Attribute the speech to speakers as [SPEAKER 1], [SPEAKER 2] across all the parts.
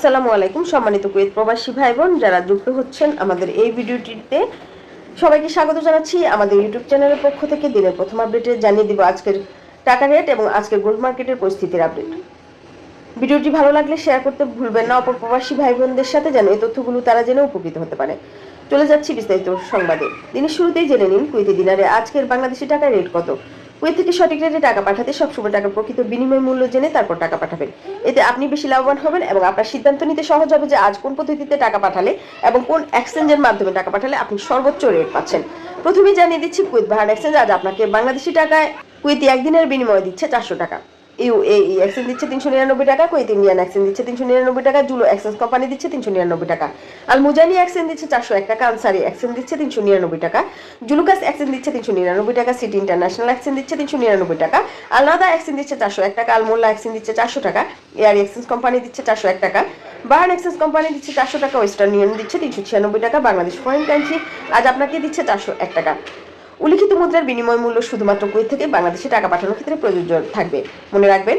[SPEAKER 1] আসসালামু আলাইকুম, সম্মানিত কুয়েত প্রবাসী ভাই বোন যারা যুক্ত হচ্ছেন আমাদের এই ভিডিওটিতে। সবাইকে স্বাগত জানাচ্ছি আমাদের ইউটিউব চ্যানেলের পক্ষ থেকে। দিনের প্রথম আপডেটে জানিয়ে দিব আজকের টাকা রেট এবং আজকের গোল্ড মার্কেটের পরিস্থিতির আপডেট। ভিডিওটি ভালো লাগলে শেয়ার করতে ভুলবেন না। অপর প্রবাসী ভাই বোনদের সাথে যেন এই তথ্যগুলো তারা জেনে উপকৃত হতে পারে। চলে যাচ্ছি বিস্তারিত সংবাদে। দিনের শুরুতেই জেনে নিন কুয়েতি দিনারে আজকের বাংলাদেশি টাকার রেট কত। কুয়েত থেকে সঠিক রেটে টাকা পাঠাতে সবসময় টাকার প্রকৃত বিনিময় মূল্য জেনে তারপর টাকা পাঠাবেন। এতে আপনি বেশি লাভবান হবেন এবং আপনার সিদ্ধান্ত নিতে সহজ হবে যে আজ কোন পদ্ধতিতে টাকা পাঠালে এবং কোন এক্সচেঞ্জের মাধ্যমে টাকা পাঠালে আপনি সর্বোচ্চ রেট পাচ্ছেন। প্রথমেই জানিয়ে দিচ্ছি কুয়েত ভাড়া এক্সচেঞ্জ। আজ আপনাকে বাংলাদেশি টাকায় কুয়েতি একদিনের বিনিময় দিচ্ছে চারশো টাকা। ইউএই এক্সচেঞ্জ দিচ্ছে তিনশো নিরানব্বই টাকা, কুয়েত ইন্ডিয়ান এক্সচেঞ্জ দিচ্ছে তিনশো নিরানব্বই টাকা, জুলো এক্সচেঞ্জ কোম্পানি দিচ্ছে তিনশো নিরানব্বই টাকা। আল মুজানি এক্সচেঞ্জ দিচ্ছে চারশো এক টাকা, আনসারি এক্সচেঞ্জ দিচ্ছে তিনশো নিরানব্বই টাকা। জুলুকাস এক্সচেঞ্জ দিচ্ছে তিনশো নিরানব্বই টাকা, সিটি ইন্টারন্যাশনাল এক্সচেঞ্জ দিচ্ছে তিনশো নিরানব্বই টাকা। আলনাদা এক্সচেঞ্জ দিচ্ছে চারশো এক টাকা আলমোল্লা এক্সচেঞ্জ দিচ্ছে চারশো টাকা। এয়ার এক্সচেঞ্জ কোম্পানি দিচ্ছে চারশো এক টাকা। বার্ন এক্সচেঞ্জ কোম্পানি দিচ্ছে চারশো টাকা, ওয়েস্টার্ন ইউনিয়ন দিচ্ছে তিনশো ছিয়ানব্বই টাকা, বাংলাদেশ ফরেন কারেন্সি আজ আপনাকে দিচ্ছে চারশো এক টাকা। উল্লিখিত মুদ্রার বিনিময় মূল্য শুধুমাত্র কুয়েত থেকে বাংলাদেশে টাকা পাঠানোর ক্ষেত্রে প্রযোজ্য থাকবে। মনে রাখবেন,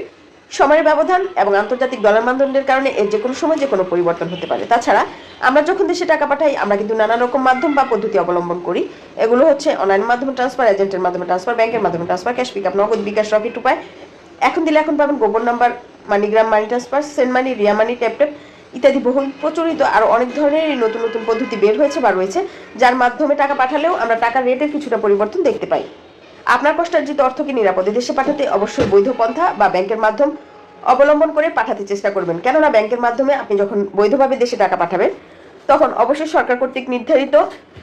[SPEAKER 1] সময়ের ব্যবধান এবং আন্তর্জাতিক ডলার মানদণ্ডের কারণে এর যে কোনো সময় যে কোনো পরিবর্তন হতে পারে। তাছাড়া, আমরা যখন দেশে টাকা পাঠাই, আমরা কিন্তু নানা রকম মাধ্যম বা পদ্ধতি অবলম্বন করি। এগুলো হচ্ছে অনলাইন মাধ্যমে ট্রান্সফার এজেন্টের মাধ্যমে ট্রান্সফার ব্যাংকের মাধ্যমে ট্রান্সফার ক্যাশ পিক নগদ বিকাশ রকেট উপায় এখন দিলে এখন পাবেন গোপন number MoneyGram money transfer send money Ria money tap tap ইত্যাদি বহুল প্রচলিত আরও অনেক ধরনের নতুন নতুন পদ্ধতি বের হয়েছে বা রয়েছে, যার মাধ্যমে টাকা পাঠালেও আমরা টাকার রেটের কিছুটা পরিবর্তন দেখতে পাই। আপনার কষ্টার্জিত অর্থকে নিরাপদে দেশে পাঠাতে অবশ্যই বৈধ পন্থা বা ব্যাংকের মাধ্যম অবলম্বন করে পাঠাতে চেষ্টা করবেন। কেননা ব্যাংকের মাধ্যমে আপনি যখন বৈধভাবে দেশে টাকা পাঠাবেন, তখন অবশ্যই সরকার কর্তৃক নির্ধারিত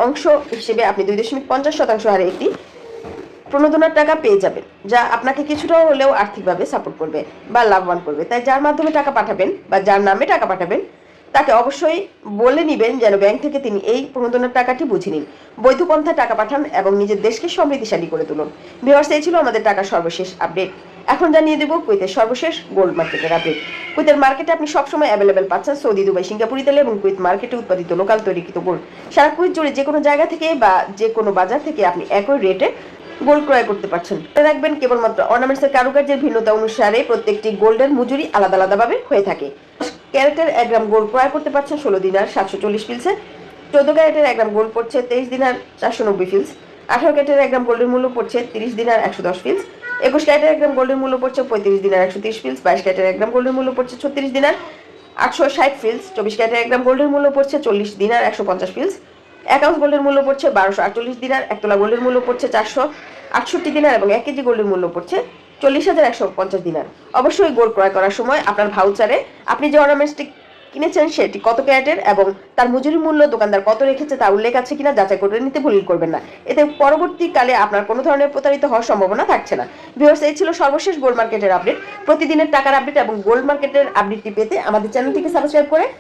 [SPEAKER 1] অংশ হিসেবে আপনি দুই দশমিক পঞ্চাশ শতাংশ হারে একটি প্রণোদনার টাকা পেয়ে যাবেন, যা আপনাকে কিছুটা হলেও আর্থিকভাবে সাপোর্ট করবে বা লাভবান করবে। তাই যার মাধ্যমে টাকা পাঠাবেন বা যার নামে টাকা পাঠাবেন, তাকে অবশ্যই বলে নিবেন যেন ব্যাংক থেকে তিনি এই প্রণোদনার টাকাটি বুঝে নিন। বৈধ পন্থায় টাকা পাঠান এবং নিজের দেশকে সমৃদ্ধিশালী করে তুলুন। ভিওয়ার্স এই ছিল আমাদের টাকা সর্বশেষ আপডেট এখন জানিয়ে দেবো কুয়েতের সর্বশেষ গোল্ড মার্কেটের আপডেট কুয়েতের মার্কেটে আপনি সবসময় অ্যাভেলেবেল পাচ্ছেন সৌদি, দুবাই, সিঙ্গাপুর, ইতালি এবং কুয়েত মার্কেটে উৎপাদিত লোকাল তৈরিকৃত গোল্ড সারা কুয়েত জুড়ে যে কোনো জায়গা থেকে বা যে কোনো বাজার থেকে আপনি একই রেটে গোল্ড ক্রয় করতে পারছেন। রাখবেন, কেবলমাত্র অর্নামেন্টসের কারুকার্যের ভিন্নতা অনুসারে প্রত্যেকটি গোল্ডের মজুরি আলাদা আলাদাভাবে হয়ে থাকে। ক্যারেটের এক গ্রাম গোল্ড ক্রয় করতে পারছেন ষোলো দিনার সাতশো চল্লিশ পিলসে চোদ্দ ক্যারেটের এক গ্রাম গোল্ড পড়ছে তেইশ দিনার চারশো নব্বই ফিলস। আঠারো ক্যারেটের এক গ্রাম গোল্ডের মূল্য পড়ছে তিরিশ দিনার একশো দশ ফিলস। একুশ ক্যারেটের এক গ্রাম গোল্ডের মূল্য পড়ছে পঁয়ত্রিশ দিনার একশো তিরিশ ফিলস। বাইশ ক্যারেটের এক গ্রাম গোল্ডের মূল্য পড়ছে ছত্রিশ দিনার আটশো ষাট ফিলস। চব্বিশ ক্যারেটের এক গ্রাম গোল্ডের মূল্য পড়ছে চল্লিশ দিনার একশো পঞ্চাশ ফিলস। এক আউন্স গোল্ডের মূল্য পড়ছে বারোশো আটচল্লিশ দিনার, এক তোলা গোল্ডের মূল্য পড়ছে চারশো আটষট্টি দিনার এবং এক কেজি গোল্ডের মূল্য পড়ছে চল্লিশ হাজার একশো পঞ্চাশ দিনার। অবশ্যই গোল্ড ক্রয় করার সময় আপনার ভাউচারে আপনি যে অর্নামেন্টসটি কিনেছেন সেটি কত ক্যারেটের এবং তার মজুরি মূল্য দোকানদার কত রেখেছে তা উল্লেখ আছে কিনা যাচাই করে নিতে ভুল করবেন না। এতে পরবর্তীকালে আপনার কোনো ধরনের প্রতারিত হওয়ার সম্ভাবনা থাকছে না। ভিউয়ার্স এই ছিল সর্বশেষ গোল্ড মার্কেটের আপডেট প্রতিদিনের টাকার আপডেট এবং গোল্ড মার্কেটের আপডেটটি পেতে আমাদের চ্যানেলটিকে সাবস্ক্রাইব করে